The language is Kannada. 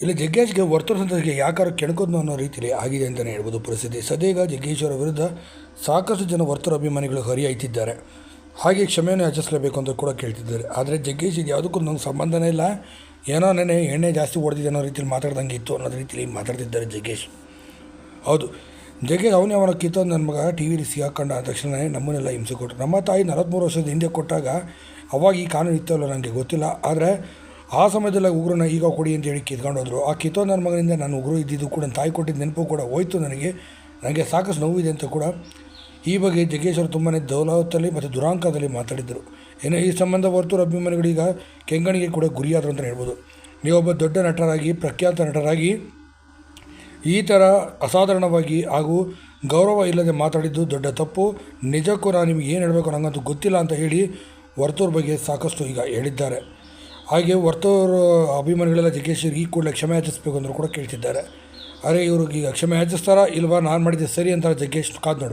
ಇಲ್ಲಿ ಜಗ್ಗೇಶ್ಗೆ ವರ್ತೂರು ಸಂತೋಷಕ್ಕೆ ಯಾಕಾರ ಕೆಣಕೋದು ಅನ್ನೋ ರೀತಿಯಲ್ಲಿ ಆಗಿದೆ ಅಂತಲೇ ಹೇಳ್ಬೋದು ಪರಿಸ್ಥಿತಿ. ಸದೀಗ ಜಗ್ಗೇಶ್ ಅವರ ವಿರುದ್ಧ ಸಾಕಷ್ಟು ಜನ ವರ್ತೂರು ಅಭಿಮಾನಿಗಳು ಹರಿಹಾಯ್ತಿದ್ದಾರೆ ಹಾಗೆ ಕ್ಷಮೆಯನ್ನು ಯಾಚಿಸಲೇಬೇಕು ಅಂತ ಕೂಡ ಕೇಳ್ತಿದ್ದಾರೆ. ಆದರೆ ಜಗ್ಗೇಶ್ ಇದು ಯಾವುದಕ್ಕೂ ನಂಗೆ ಸಂಬಂಧನೇ ಇಲ್ಲ. ಏನೋ ನೆನೆ ಎಣ್ಣೆ ಜಾಸ್ತಿ ಹೊಡೆದಿದೆ ಅನ್ನೋ ರೀತಿಯಲ್ಲಿ ಮಾತಾಡ್ದಂಗೆ ಇತ್ತು ಅನ್ನೋ ರೀತಿಯಲ್ಲಿ ಮಾತಾಡ್ತಿದ್ದಾರೆ ಜಗ್ಗೇಶ್. ಹೌದು. ಜಗ್ಗೇಶ್ ಅವನೇ ಅವನ ಕಿತ್ತೊಂದು ನನ್ನ ಮಗ ಟಿ ವಿಲಿ ಸಿಗಾಕೊಂಡ ಆದ ತಕ್ಷಣವೇ ನಮ್ಮನ್ನೆಲ್ಲ ಹಿಂಸೆ ಕೊಟ್ಟರು. ನಮ್ಮ ತಾಯಿ ನಲವತ್ತ್ಮೂರು ವರ್ಷದ ಹಿಂದೆ ಕೊಟ್ಟಾಗ ಅವಾಗ ಈ ಕಾನೂನು ಇತ್ತಲ್ಲ ನನಗೆ ಗೊತ್ತಿಲ್ಲ. ಆದರೆ ಆ ಸಮಯದಲ್ಲಿ ಉಗುರನ್ನ ಈಗ ಕೊಡಿ ಅಂತ ಹೇಳಿ ಕಿತ್ಕೊಂಡು ಹೋದರು ಆ ಕಿತ್ತೋ ನನ್ನ ಮಗನಿಂದ ನಾನು ಉಗುರು ಇದ್ದಿದ್ದು ಕೂಡ ತಾಯಿ ಕೊಟ್ಟಿದ್ದ ನೆನಪು ಕೂಡ ಹೋಯ್ತು ನನಗೆ. ನನಗೆ ಸಾಕಷ್ಟು ನೋವಿದೆ ಅಂತ ಕೂಡ ಈ ಬಗ್ಗೆ ಜಗ್ಗೇಶ್ ಅವರು ತುಂಬಾ ದೌಲಾವತ್ತಲ್ಲಿ ಮತ್ತು ದುರಾಂಕದಲ್ಲಿ ಮಾತಾಡಿದ್ದರು. ಏನೋ ಈ ಸಂಬಂಧ ಹೊರತು ಅಭಿಮಾನಿಗಳೀಗ ಕೆಂಗಣಿಗೆ ಕೂಡ ಗುರಿಯಾದರು ಅಂತ ಹೇಳ್ಬೋದು. ನೀವೊಬ್ಬ ದೊಡ್ಡ ನಟರಾಗಿ, ಪ್ರಖ್ಯಾತ ನಟರಾಗಿ, ಈ ಥರ ಅಸಾಧಾರಣವಾಗಿ ಹಾಗೂ ಗೌರವ ಇಲ್ಲದೆ ಮಾತಾಡಿದ್ದು ದೊಡ್ಡ ತಪ್ಪು. ನಿಜಕ್ಕೂ ನಾನು ನಿಮಗೆ ಏನು ಹೇಳಬೇಕು ನನಗಂತೂ ಗೊತ್ತಿಲ್ಲ ಅಂತ ಹೇಳಿ ವರ್ತೂರ್ ಬಗ್ಗೆ ಸಾಕಷ್ಟು ಈಗ ಹೇಳಿದ್ದಾರೆ. ಹಾಗೆ ವರ್ತೂರು ಅಭಿಮಾನಿಗಳೆಲ್ಲ ಜಗ್ಗೇಶ್ ಈ ಕೂಡಲೇ ಕ್ಷಮೆ ಯಾಚಿಸಬೇಕು ಅಂದರೂ ಕೂಡ ಕೇಳ್ತಿದ್ದಾರೆ. ಆದರೆ ಇವ್ರಿಗೆ ಈಗ ಕ್ಷಮೆ ಯಾಚಿಸ್ತಾರಾ ಇಲ್ವಾ? ನಾನು ಮಾಡಿದ್ದೆ ಸರಿ ಅಂತ ಜಗ್ಗೇಶ್ ಕಾದು ನೋಡು.